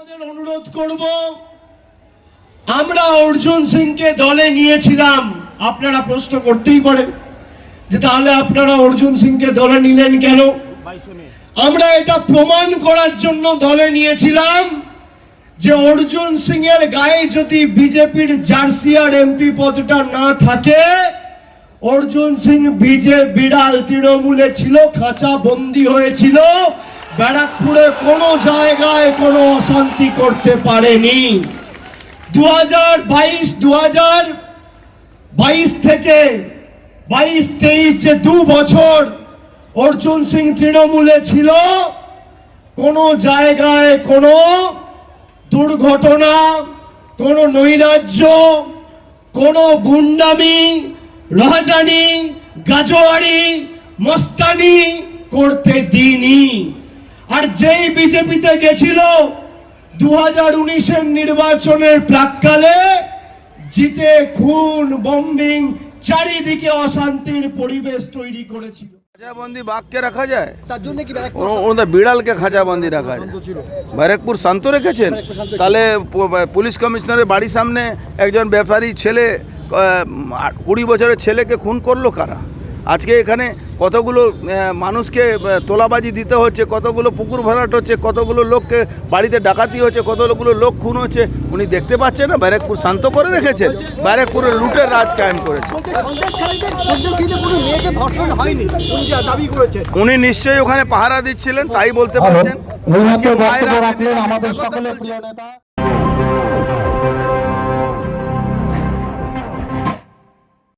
আপনাদের অনুরোধ করব, আমরা অর্জুন সিংকে দলে নিয়েছিলাম। আপনারা প্রশ্ন করতেই পারেন যে তাহলে আপনারা অর্জুন সিংকে দলে নিলেন কেন? আমরা এটা প্রমাণ করার জন্য দলে নিয়েছিলাম যে অর্জুন সিং এর গায়ে যদি বিজেপির জার্সি আর এমপি পদটা না থাকে, অর্জুন সিং বিজে, বিড়াল, তৃণমূলে ছিল, খাঁচা বন্দি হয়েছিল ব্যারাকপুরে কোনো জায়গায় কোনো অশান্তি করতে পারেনি। দু হাজার বাইশ দু হাজার বাইশ থেকে বাইশ, তেইশ যে দু বছর অর্জুন সিং তৃণমূলে ছিল, কোনো জায়গায় কোনো দুর্ঘটনা, কোনো নৈরাজ্য, কোনো গুন্ডামি রাজানি গাজোয়ারি, মস্তানি করতে দিইনি। আর যেই বিজেপিতে গেছিল দু হাজার উনিশের নির্বাচনের প্রাককালে জিতে খুন বম্বিং চারিদিকে অশান্তির পরিবেশ তৈরি করেছিল। বাঘকে রাখা যায়? তার জন্য কি বিড়ালকে রাখা যায়। ব্যারাকপুর শান্ত রেখেছেন? তাহলে পুলিশ কমিশনারের বাড়ির সামনে একজন ব্যাপারী ছেলে কুড়ি বছরের ছেলেকে খুন করল কারা? আজকে এখানে কতগুলো মানুষকে তোলাবাজি দিতে হচ্ছে কতগুলো পুকুর ভরাট হচ্ছে কতগুলো লোককে বাড়িতে ডাকাতি হচ্ছে কতগুলো লোক খুন হচ্ছে উনি দেখতে পাচ্ছেন না? ব্যারাকপুর শান্ত করে রেখেছেন। ব্যারাকপুরের লুটের রাজ কায়েম করেছে। বলতে সন্দেশখালীতে সন্দেশখালীতে কোনো মেয়েকে ধর্ষণ হয়নি উনি যা দাবি করেছেন। উনি নিশ্চয়ই ওখানে পাহারা দিচ্ছিলেন তাই বলতে পারছেন। আমাদের সকলের প্রিয় নেতা।